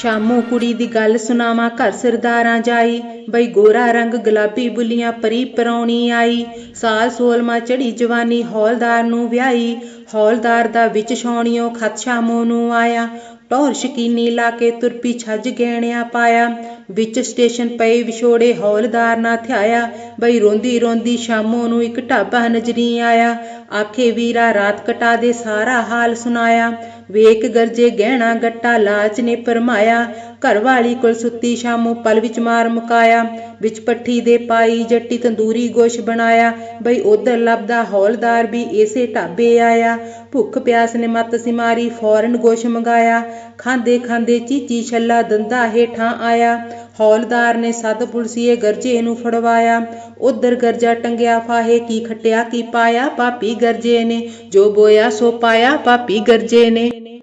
ਸ਼ਾਮੋ ਕੁੜੀ ਦੀ ਗੱਲ ਸੁਣਾਵਾਂ, ਘਰ ਸਰਦਾਰਾਂ ਜਾਈ। ਬਈ ਗੋਰਾ ਰੰਗ ਗੁਲਾਬੀ ਬੁੱਲੀਆਂ ਪਰੀ ਪਰੌਣੀ ਆਈ। ਸਾਲ ਸੋਲਮਾ ਚੜੀ ਜਵਾਨੀ ਹੌਲਦਾਰ ਨੂੰ ਵਿਆਹੀ। ਹੌਲਦਾਰ ਦਾ ਵਿੱਚ ਛਾਉਣਿਓ ਖਤ ਸ਼ਾਮੋ ਨੂੰ ਆਇਆ। ਟੌਰ ਸ਼ਕੀਨੀ ਲਾ ਕੇ ਤੁਰਪੀ ਛੱਜ ਗਹਿਣਿਆ ਪਾਇਆ। ਵਿੱਚ ਸਟੇਸ਼ਨ ਪਏ ਵਿਛੋੜੇ ਹੌਲਦਾਰ ਨਾ ਥਿਆਇਆ। ਬਈ ਰੋਂਦੀ ਰੋਂਦੀ ਸ਼ਾਮੋ ਨੂੰ ਇੱਕ ਢਾਬਾ ਨਜ਼ਰੀ ਆਇਆ। ਆਖੇ ਵੀਰਾ, ਰਾਤ ਕਟਾ ਦੇ ਸਾਰਾ ਹਾਲ ਸੁਨਾਇਆ ਵੇਖ ਗਰਜੇ ਗਹਿਣਾ ਗੱਟਾ ਲਾਚ ਨੇ ਪਰਮਾਇਆ। ਘਰ ਵਾਲੀ ਕੋਲ ਸੁੱਤੀ ਸ਼ਾਮੋ ਪਲ ਵਿੱਚ ਮਾਰ ਮੁਕਾਇਆ। ਵਿੱਚ ਪੱਠੀ ਦੇ ਪਾਈ, ਜੱਟੀ ਤੰਦੂਰੀ ਗੋਸ਼ ਬਣਾਇਆ। ਬਈ ਉਧਰ ਲੱਭਦਾ ਹੌਲਦਾਰ ਵੀ ਇਸੇ ਢਾਬੇ ਆਇਆ। ਭੁੱਖ ਪਿਆਸ ਨੇ ਮੱਤ ਸਿਮਾਰੀ, ਫੌਰਨ ਗੋਸ਼ ਮੰਗਾਇਆ। ਖਾਂਦੇ ਖਾਂਦੇ ਚੀਚੀ ਛੱਲਾ ਦੰਦਾ ਹੇਠਾਂ ਆਇਆ। ਹੌਲਦਾਰ ਨੇ ਸੱਦ ਪੁਲਸੀਏ ਗਰਜੇ ਨੂੰ ਫੜਵਾਇਆ। ਉਧਰ ਗਰਜਾ ਟੰਗਿਆ ਫਾਹੇ, ਕੀ ਖੱਟਿਆ, ਕੀ ਪਾਇਆ? ਪਾਪੀ ਗਰਜੇ ਨੇ। ਜੋ ਬੋਇਆ, ਸੋ ਪਾਇਆ, ਪਾਪੀ ਗਰਜੇ ਨੇ।